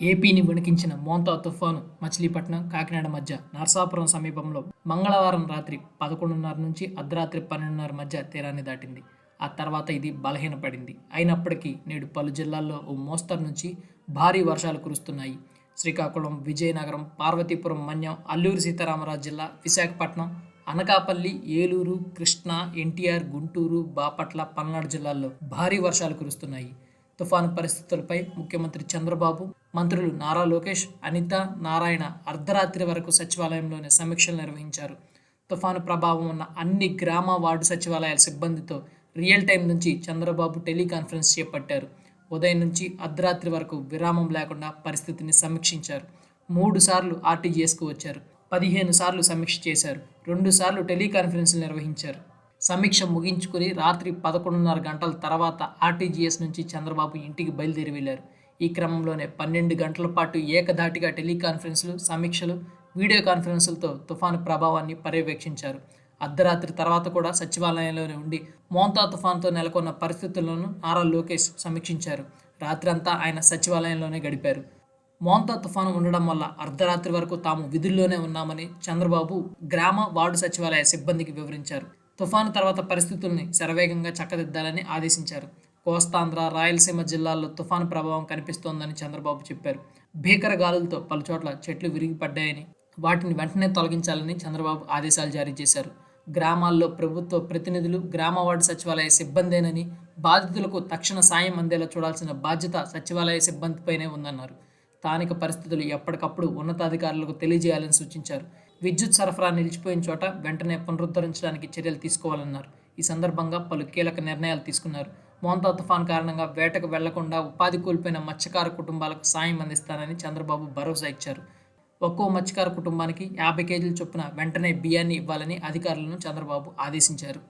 ఏపీని వణికించిన మోంతా తుఫాను మచిలీపట్నం కాకినాడ మధ్య నరసాపురం సమీపంలో మంగళవారం రాత్రి పదకొండున్నర నుంచి అర్ధరాత్రి పన్నెండున్నర మధ్య తీరాన్ని దాటింది. ఆ తర్వాత ఇది బలహీనపడింది. అయినప్పటికీ నేడు పలు జిల్లాల్లో ఓ మోస్తరు నుంచి భారీ వర్షాలు కురుస్తున్నాయి. శ్రీకాకుళం విజయనగరం పార్వతీపురం మన్యం అల్లూరు సీతారామరాజు జిల్లా విశాఖపట్నం అనకాపల్లి ఏలూరు కృష్ణా ఎన్టీఆర్ గుంటూరు బాపట్ల పల్నాడు జిల్లాల్లో భారీ వర్షాలు కురుస్తున్నాయి. తుఫాను పరిస్థితులపై ముఖ్యమంత్రి చంద్రబాబు మంత్రులు నారా లోకేష్ అనిత నారాయణ అర్ధరాత్రి వరకు సచివాలయంలోనే సమీక్షలు నిర్వహించారు. తుఫాను ప్రభావం ఉన్న అన్ని గ్రామ వార్డు సచివాలయాల సిబ్బందితో రియల్ టైం నుంచి చంద్రబాబు టెలికాన్ఫరెన్స్ చేపట్టారు. ఉదయం నుంచి అర్ధరాత్రి వరకు విరామం లేకుండా పరిస్థితిని సమీక్షించారు. మూడు సార్లు ఆర్టీజీఎస్కు వచ్చారు. పదిహేను సార్లు సమీక్ష చేశారు. రెండు సార్లు టెలికాన్ఫరెన్స్లు నిర్వహించారు. సమీక్ష ముగించుకుని రాత్రి పదకొండున్నర గంటల తర్వాత ఆర్టీజీఎస్ నుంచి చంద్రబాబు ఇంటికి బయలుదేరి వెళ్ళారు ఈ క్రమంలోనే పన్నెండు గంటల పాటు ఏకధాటిగా టెలికాన్ఫరెన్స్లు సమీక్షలు వీడియో కాన్ఫరెన్సులతో తుఫాను ప్రభావాన్ని పర్యవేక్షించారు. అర్ధరాత్రి తర్వాత కూడా సచివాలయంలోనే ఉండి మోంతా తుఫాన్తో నెలకొన్న పరిస్థితులను నారా లోకేష్ సమీక్షించారు. రాత్రంతా ఆయన సచివాలయంలోనే గడిపారు. మోంతా తుఫాను ఉండడం వల్ల అర్ధరాత్రి వరకు తాము విధుల్లోనే ఉన్నామని చంద్రబాబు గ్రామ వార్డు సచివాలయ సిబ్బందికి వివరించారు. తుఫాను తర్వాత పరిస్థితుల్ని శరవేగంగా చక్కదిద్దాలని ఆదేశించారు. కోస్తాంధ్ర రాయలసీమ జిల్లాల్లో తుఫాను ప్రభావం కనిపిస్తోందని చంద్రబాబు చెప్పారు. భీకర గాలులతో పలుచోట్ల చెట్లు విరిగిపడ్డాయని వాటిని వెంటనే తొలగించాలని చంద్రబాబు ఆదేశాలు జారీ చేశారు. గ్రామాల్లో ప్రభుత్వ ప్రతినిధులు గ్రామ వార్డు సచివాలయ సిబ్బందేనని బాధితులకు తక్షణ సాయం అందేలా చూడాల్సిన బాధ్యత సచివాలయ సిబ్బందిపైనే ఉందన్నారు. స్థానిక పరిస్థితులు ఎప్పటికప్పుడు ఉన్నతాధికారులకు తెలియజేయాలని సూచించారు. విద్యుత్ సరఫరా నిలిచిపోయిన చోట వెంటనే పునరుద్ధరించడానికి చర్యలు తీసుకోవాలన్నారు. ఈ సందర్భంగా పలు కీలక నిర్ణయాలు తీసుకున్నారు. మోంతా తుఫాన్ కారణంగా వేటకు వెళ్ళకుండా ఉపాధి కోల్పోయిన మత్స్యకార కుటుంబాలకు సాయం అందిస్తానని చంద్రబాబు భరోసా ఇచ్చారు. ఒక్కో మత్స్యకార కుటుంబానికి యాభై కేజీల చొప్పున వెంటనే బియ్యాన్ని ఇవ్వాలని అధికారులను చంద్రబాబు ఆదేశించారు.